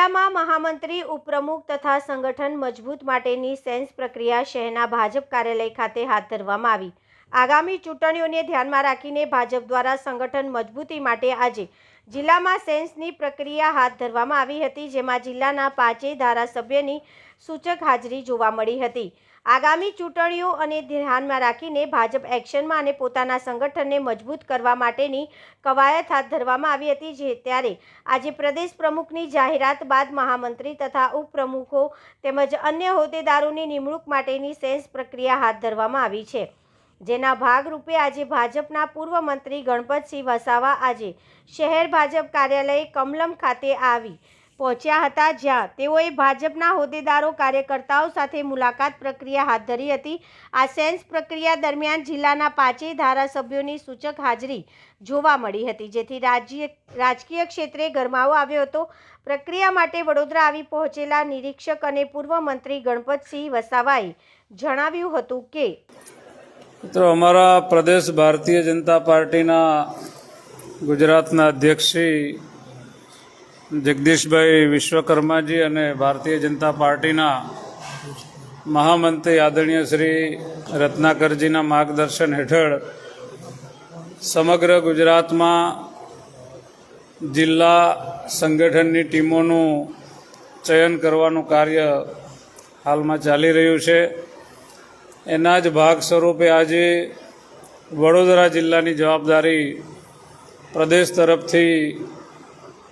જિલ્લામાં મહામંત્રી, ઉપપ્રમુખ તથા સંગઠન મજબૂત માટેની સેન્સ પ્રક્રિયા શહેરના ભાજપ કાર્યાલય ખાતે હાથ ધરવામાં આવી. આગામી ચૂંટણીઓને ધ્યાનમાં રાખીને ભાજપ દ્વારા સંગઠન મજબૂતી માટે આજે જિલ્લામાં સેન્સની પ્રક્રિયા હાથ ધરવામાં આવી હતી, જેમાં જિલ્લાના પાંચેય ધારાસભ્યની સૂચક હાજરી જોવા મળી હતી. આગામી ચૂંટણીઓ અને ધ્યાનમાં રાખીને ભાજપ એક્શનમાં અને પોતાના સંગઠનને મજબૂત કરવા માટેની કવાયત હાથ ધરવામાં આવી હતી, જે ત્યારે આજે પ્રદેશ પ્રમુખની જાહેરાત બાદ મહામંત્રી તથા ઉપપ્રમુખો તેમજ અન્ય હોદ્દેદારોની નિમણૂક માટેની સેન્સ પ્રક્રિયા હાથ ધરવામાં આવી છે. જેના ભાગરૂપે આજે ભાજપના પૂર્વ મંત્રી ગણપતસિંહ વસાવા આજે શહેર ભાજપ કાર્યાલય કમલમ ખાતે આવી પહોંચ્યા હતા, જ્યાં તેઓએ ભાજપના હોદ્દેદારો, કાર્યકર્તાઓ સાથે મુલાકાત પ્રક્રિયા હાથ ધરી હતી. આ સેન્સ પ્રક્રિયા દરમિયાન જિલ્લાના પાંચેય ધારાસભ્યોની સૂચક હાજરી જોવા મળી હતી, જેથી રાજ્ય, રાજકીય ક્ષેત્રે ગરમાવો આવ્યો હતો. પ્રક્રિયા માટે વડોદરા આવી પહોંચેલા નિરીક્ષક અને પૂર્વ મંત્રી ગણપતસિંહ વસાવાએ જણાવ્યું હતું કે મિત્રો, અમારા પ્રદેશ ભારતીય જનતા પાર્ટીના ગુજરાતના અધ્યક્ષ શ્રી જગદીશભાઈ વિશ્વકર્માજી અને ભારતીય જનતા પાર્ટીના મહામંત્રી આદરણીય શ્રી રત્નાકરજીના માર્ગદર્શન હેઠળ સમગ્ર ગુજરાતમાં જિલ્લા સંગઠનની ટીમોનું ચયન કરવાનું કાર્ય હાલમાં ચાલી રહ્યું છે. એના જ ભાગ સ્વરૂપે આજે વડોદરા જિલ્લાની જવાબદારી પ્રદેશ તરફથી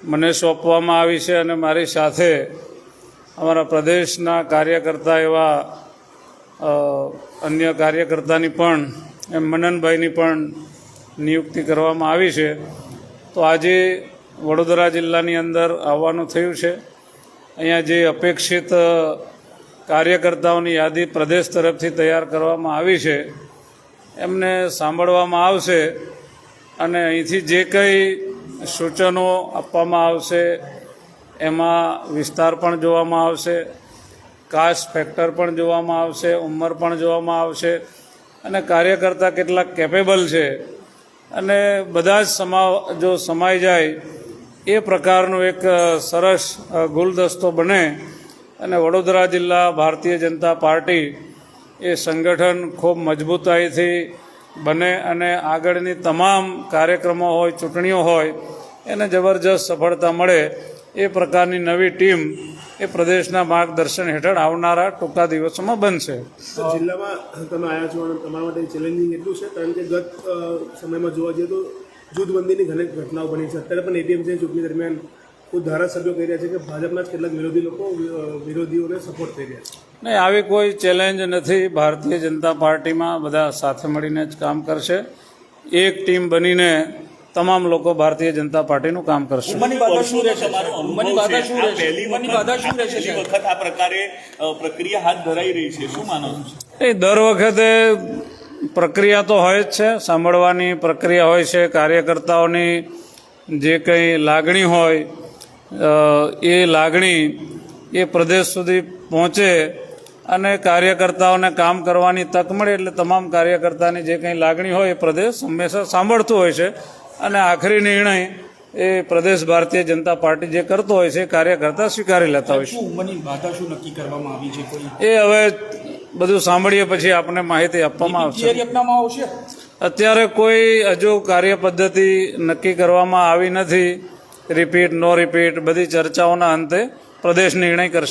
મને સોંપવામાં આવી છે અને મારી સાથે અમારા પ્રદેશના કાર્યકર્તા એવા અન્ય કાર્યકર્તાની પણ, એમ મનનભાઈની પણ નિયુક્તિ કરવામાં આવી છે. તો આજે વડોદરા જિલ્લાની અંદર આવવાનું થયું છે. અહીંયા જે અપેક્ષિત કાર્યકર્તાઓની યાદી પ્રદેશ તરફથી તૈયાર કરવામાં આવી છે. એમને સાંભળવામાં આવશે અને અહીંથી જે કંઈ સૂચનો આપવામાં આવશે, એમાં વિસ્તાર પણ જોવામાં આવશે, કાસ્ટ ફેક્ટર પણ જોવામાં આવશે, ઉંમર પણ જોવામાં આવશે અને કાર્યકર્તા કેટલા કેપેબલ છે. અને બધા જ સમા, જો સમાઈ જાય, એ પ્રકારનું એક સરસ ગુલદસ્તો બને અને વડોદરા જિલ્લા ભારતીય જનતા પાર્ટી એ સંગઠન ખૂબ મજબૂતાઈથી બને અને આગળની તમામ કાર્યક્રમો હોય, ચૂંટણીઓ હોય, એને જબરજસ્ત સફળતા મળે એ પ્રકારની નવી ટીમ એ પ્રદેશના માર્ગદર્શન હેઠળ આવનારા ટૂંકા દિવસોમાં બનશે. જિલ્લામાં તમે આવ્યા છો અને તમારા માટે ચેલેન્જિંગ એટલું છે, કારણ કે ગત સમયમાં જોવા જઈએ તો જૂથબંધીની ઘણી ઘટનાઓ બની છે. અત્યારે પણ એટીએમસી ચૂંટણી દરમિયાન ખુદ ધારાસભ્યો કહી રહ્યા છે કે ભાજપના જ કેટલાક વિરોધી લોકો વિરોધીઓને સપોર્ટ કરી રહ્યા છે. નહીં આવી કોઈ ચેલેન્જ નથી. ભારતીય જનતા પાર્ટીમાં બધા સાથે મળીને જ કામ કરશે. એક ટીમ બનીને તમામ લોકો ભારતીય જનતા પાર્ટીનું કામ કરશે. ઉંમરની બાધા શું રહેશે? ઉંમરની બાધા. શું રહેશે? ઉંમરની બાધા શું રહેશે પહેલી વખત આ પ્રકારે પ્રક્રિયા હાથ ધરાઈ રહી છે. શું માનો એ દર વખતે પ્રક્રિયા તો હોય જ છે. સાંભળવાની પ્રક્રિયા હોય છે. કાર્યકર્તાઓની જે કંઈ લાગણી હોય એ લાગણી એ પ્રદેશ સુધી પહોંચે અને કાર્યકર્તાઓને કામ કરવાની તક મળે એટલે તમામ કાર્યકર્તાની જે કંઈ લાગણી હોય એ પ્રદેશ હંમેશા સાંભળતો હોય છે. અને આખરી નિર્ણય એ પ્રદેશ ભારતીય જનતા પાર્ટી જે કરતો હોય છે એ કાર્યકર્તા સ્વીકારી લેતા હોય છે. ઉંમરની બાધા શું નક્કી કરવામાં આવી છે એ હવે બધું સાંભળીએ પછી આપને માહિતી આપવામાં આવશે. અત્યારે કોઈ હજુ કાર્ય પદ્ધતિ નક્કી કરવામાં આવી નથી. રિપીટ નો રિપીટ બધી ચર્ચાઓના અંતે પ્રદેશ નિર્ણય કરશે.